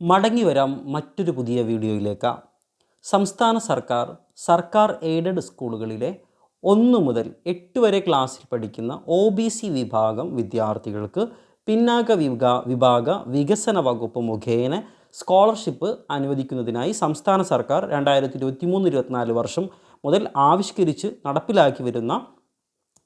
മടങ്ങി വരാം മറ്റൊരു പുതിയ വീഡിയോയിലേക്ക്. സംസ്ഥാന സർക്കാർ സർക്കാർ എയ്ഡഡ് സ്കൂളുകളിലെ ഒന്ന് മുതൽ എട്ട് വരെ ക്ലാസ്സിൽ പഠിക്കുന്ന ഒ ബി സി വിഭാഗം വിദ്യാർത്ഥികൾക്ക് പിന്നാക്ക വിഭാഗ വിഭാഗ വികസന വകുപ്പ് മുഖേന സ്കോളർഷിപ്പ് അനുവദിക്കുന്നതിനായി സംസ്ഥാന സർക്കാർ രണ്ടായിരത്തി ഇരുപത്തി മൂന്ന് ഇരുപത്തിനാല് വർഷം മുതൽ ആവിഷ്കരിച്ച് നടപ്പിലാക്കി വരുന്ന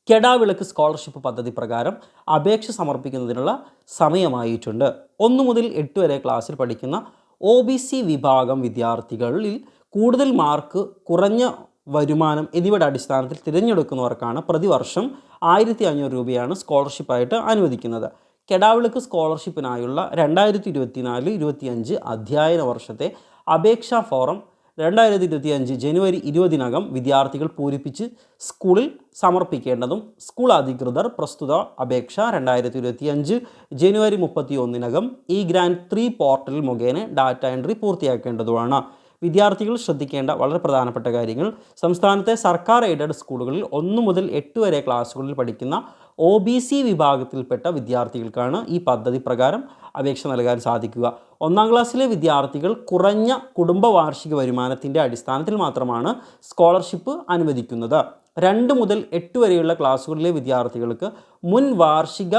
കെടാവിളക്ക് സ്കോളർഷിപ്പ് പദ്ധതി പ്രകാരം അപേക്ഷ സമർപ്പിക്കുന്നതിനുള്ള സമയമായിട്ടുണ്ട്. ഒന്ന് മുതൽ എട്ട് വരെ ക്ലാസ്സിൽ പഠിക്കുന്ന ഒ ബി സി വിഭാഗം വിദ്യാർത്ഥികളിൽ കൂടുതൽ മാർക്ക് കുറഞ്ഞ വരുമാനം എന്നിവയുടെ അടിസ്ഥാനത്തിൽ തിരഞ്ഞെടുക്കുന്നവർക്കാണ് പ്രതിവർഷം ആയിരത്തി അഞ്ഞൂറ് രൂപയാണ് സ്കോളർഷിപ്പായിട്ട് അനുവദിക്കുന്നത്. കെടാവിളക്ക് സ്കോളർഷിപ്പിനായുള്ള രണ്ടായിരത്തി ഇരുപത്തിനാല് ഇരുപത്തിയഞ്ച് അധ്യയന വർഷത്തെ അപേക്ഷാ ഫോറം രണ്ടായിരത്തി ഇരുപത്തി അഞ്ച് ജനുവരി ഇരുപതിനകം വിദ്യാർത്ഥികൾ പൂരിപ്പിച്ച് സ്കൂളിൽ സമർപ്പിക്കേണ്ടതും സ്കൂൾ അധികൃതർ പ്രസ്തുത അപേക്ഷ രണ്ടായിരത്തി ഇരുപത്തി അഞ്ച് ജനുവരി മുപ്പത്തി ഒന്നിനകം ഈ ഗ്രാൻഡ് ത്രീ പോർട്ടൽ മുഖേന ഡാറ്റ എൻട്രി പൂർത്തിയാക്കേണ്ടതുമാണ്. വിദ്യാർത്ഥികൾ ശ്രദ്ധിക്കേണ്ട വളരെ പ്രധാനപ്പെട്ട കാര്യങ്ങൾ. സംസ്ഥാനത്തെ സർക്കാർ എയ്ഡഡ് സ്കൂളുകളിൽ ഒന്ന് മുതൽ എട്ട് വരെ ക്ലാസ്സുകളിൽ പഠിക്കുന്ന ഒ ബി സി വിഭാഗത്തിൽപ്പെട്ട വിദ്യാർത്ഥികൾക്കാണ് ഈ പദ്ധതി പ്രകാരം അപേക്ഷ നൽകാൻ സാധിക്കുക. ഒന്നാം ക്ലാസ്സിലെ വിദ്യാർത്ഥികൾ കുറഞ്ഞ കുടുംബ വാർഷിക വരുമാനത്തിന്റെ അടിസ്ഥാനത്തിൽ മാത്രമാണ് സ്കോളർഷിപ്പ് അനുവദിക്കുന്നത്. രണ്ട് മുതൽ എട്ട് വരെയുള്ള ക്ലാസ്സുകളിലെ വിദ്യാർത്ഥികൾക്ക് മുൻ വാർഷിക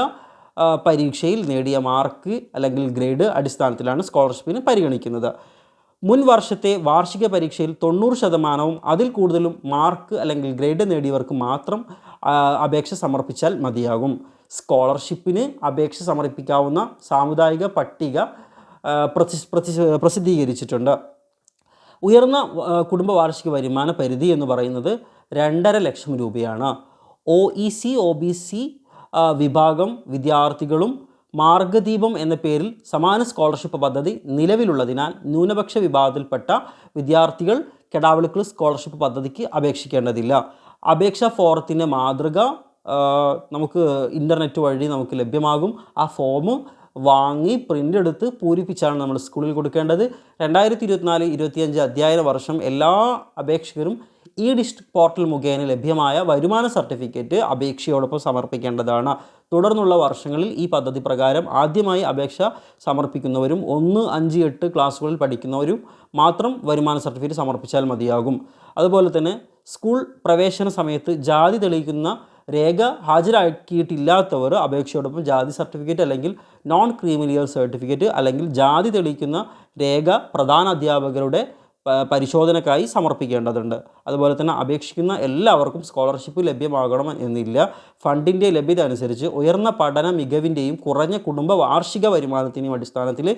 പരീക്ഷയിൽ നേടിയ മാർക്ക് അല്ലെങ്കിൽ ഗ്രേഡ് അടിസ്ഥാനത്തിലാണ് സ്കോളർഷിപ്പിന് പരിഗണിക്കുന്നത്. മുൻ വർഷത്തെ വാർഷിക പരീക്ഷയിൽ തൊണ്ണൂറ് ശതമാനവും അതിൽ കൂടുതലും മാർക്ക് അല്ലെങ്കിൽ ഗ്രേഡ് നേടിയവർക്ക് മാത്രം അപേക്ഷ സമർപ്പിച്ചാൽ മതിയാകും. സ്കോളർഷിപ്പിന് അപേക്ഷ സമർപ്പിക്കാവുന്ന സാമുദായിക പട്ടിക പ്രസിദ്ധീകരിച്ചിട്ടുണ്ട്. ഉയർന്ന കുടുംബ വാർഷിക വരുമാന പരിധി എന്ന് പറയുന്നത് രണ്ടര ലക്ഷം രൂപയാണ്. O E C O B C വിഭാഗം വിദ്യാർത്ഥികളും മാർഗദീപം എന്ന പേരിൽ സമാന സ്കോളർഷിപ്പ് പദ്ധതി നിലവിലുള്ളതിനാൽ ന്യൂനപക്ഷ വിഭാഗത്തിൽപ്പെട്ട വിദ്യാർത്ഥികൾ കെടാവിളക്കുകൾ സ്കോളർഷിപ്പ് പദ്ധതിക്ക് അപേക്ഷിക്കേണ്ടതില്ല. അപേക്ഷാ ഫോറത്തിന്റെ മാതൃക നമുക്ക് ഇന്റർനെറ്റ് വഴി നമുക്ക് ലഭ്യമാകും. ആ ഫോം വാങ്ങി പ്രിന്റ് എടുത്ത് പൂരിപ്പിച്ചാണ് നമ്മൾ സ്കൂളിൽ കൊടുക്കേണ്ടത്. രണ്ടായിരത്തി ഇരുപത്തിനാല് ഇരുപത്തിയഞ്ച് അധ്യയന വർഷം എല്ലാ അപേക്ഷകരും ഇ ഡിസ്ട്രിക്ട് പോർട്ടൽ മുഖേന ലഭ്യമായ വരുമാന സർട്ടിഫിക്കറ്റ് അപേക്ഷയോടൊപ്പം സമർപ്പിക്കേണ്ടതാണ്. തുടർന്നുള്ള വർഷങ്ങളിൽ ഈ പദ്ധതി പ്രകാരം ആദ്യമായി അപേക്ഷ സമർപ്പിക്കുന്നവരും ഒന്ന് അഞ്ച് എട്ട് ക്ലാസ്സുകളിൽ പഠിക്കുന്നവരും മാത്രം വരുമാന സർട്ടിഫിക്കറ്റ് സമർപ്പിച്ചാൽ മതിയാകും. അതുപോലെ തന്നെ സ്കൂൾ പ്രവേശന സമയത്ത് ജാതി തെളിയിക്കുന്ന രേഖ ഹാജരാക്കിയിട്ടില്ലാത്തവർ അപേക്ഷയോടൊപ്പം ജാതി സർട്ടിഫിക്കറ്റ് അല്ലെങ്കിൽ നോൺ ക്രീമിലിയർ സർട്ടിഫിക്കറ്റ് അല്ലെങ്കിൽ ജാതി തെളിയിക്കുന്ന രേഖ പ്രധാന അധ്യാപകരുടെ പരിശോധനക്കായി സമർപ്പിക്കേണ്ടതുണ്ട്. അതുപോലെ തന്നെ അപേക്ഷിക്കുന്ന എല്ലാവർക്കും സ്കോളർഷിപ്പ് ലഭ്യമാകണം എന്നില്ല. ഫണ്ടിന്റെ ലഭ്യത അനുസരിച്ച് ഉയർന്ന പഠന മികവിന്റെയും കുറഞ്ഞ കുടുംബ വാർഷിക വരുമാനത്തിന്റെയും അടിസ്ഥാനത്തിൽ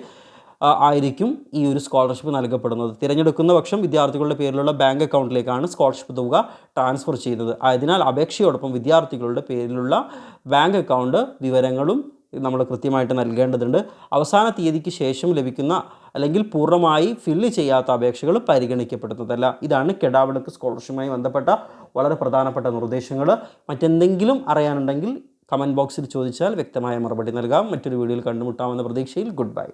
ആയിരിക്കും ഈ ഒരു സ്കോളർഷിപ്പ് നൽകപ്പെടുന്നത്. തിരഞ്ഞെടുക്കുന്ന പക്ഷം വിദ്യാർത്ഥികളുടെ പേരിലുള്ള ബാങ്ക് അക്കൗണ്ടിലേക്കാണ് സ്കോളർഷിപ്പ് തുക ട്രാൻസ്ഫർ ചെയ്യുന്നത്. ആയതിനാൽ അപേക്ഷയോടൊപ്പം വിദ്യാർത്ഥികളുടെ പേരിലുള്ള ബാങ്ക് അക്കൗണ്ട് വിവരങ്ങളും നമ്മൾ കൃത്യമായിട്ട് നൽകേണ്ടതുണ്ട്. അവസാന തീയതിക്ക് ശേഷം ലഭിക്കുന്ന അല്ലെങ്കിൽ പൂർണമായി ഫില്ല് ചെയ്യാത്ത അപേക്ഷകൾ പരിഗണിക്കപ്പെടുന്നതല്ല. ഇതാണ് കെടാവിളക്ക് സ്കോളർഷിപ്പുമായി ബന്ധപ്പെട്ട വളരെ പ്രധാനപ്പെട്ട നിർദ്ദേശങ്ങൾ. മറ്റെന്തെങ്കിലും അറിയാനുണ്ടെങ്കിൽ കമന്റ് ബോക്സിൽ ചോദിച്ചാൽ വ്യക്തമായ മറുപടി നൽകാം. മറ്റൊരു വീഡിയോയിൽ കണ്ടുമുട്ടാമെന്ന പ്രതീക്ഷയിൽ ഗുഡ് ബൈ